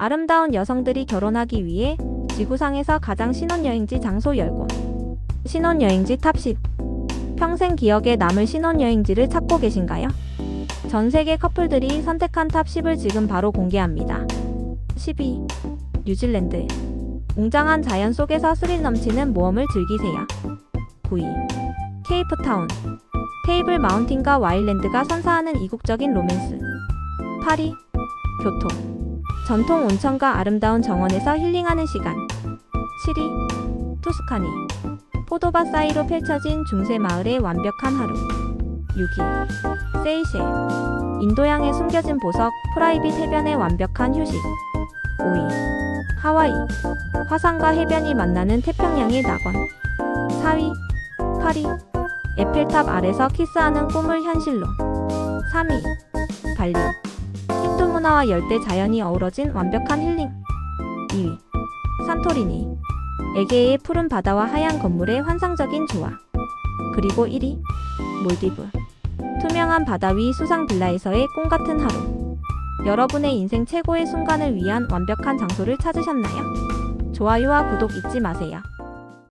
아름다운 여성들이 결혼하기 위해 지구상에서 가장 신혼여행지 장소 열고 신혼여행지 탑10 평생 기억에 남을 신혼여행지를 찾고 계신가요? 전 세계 커플들이 선택한 탑 10을 지금 바로 공개합니다. 12. 뉴질랜드 웅장한 자연 속에서 스릴 넘치는 모험을 즐기세요. 9위 케이프타운 테이블 마운틴과 와일랜드가 선사하는 이국적인 로맨스 8위 교토 전통 온천과 아름다운 정원에서 힐링하는 시간. 7위 투스카니. 포도밭 사이로 펼쳐진 중세 마을의 완벽한 하루. 6위 세이셸 인도양에 숨겨진 보석 프라이빗 해변의 완벽한 휴식. 5위 하와이. 화산과 해변이 만나는 태평양의 낙원. 4위 파리. 에펠탑 아래서 키스하는 꿈을 현실로. 3위 발리 문화와 열대 자연이 어우러진 완벽한 힐링. 2위. 산토리니. 에게의 푸른 바다와 하얀 건물의 환상적인 조화. 그리고 1위. 몰디브. 투명한 바다 위 수상 빌라에서의 꿈 같은 하루. 여러분의 인생 최고의 순간을 위한 완벽한 장소를 찾으셨나요? 좋아요와 구독 잊지 마세요.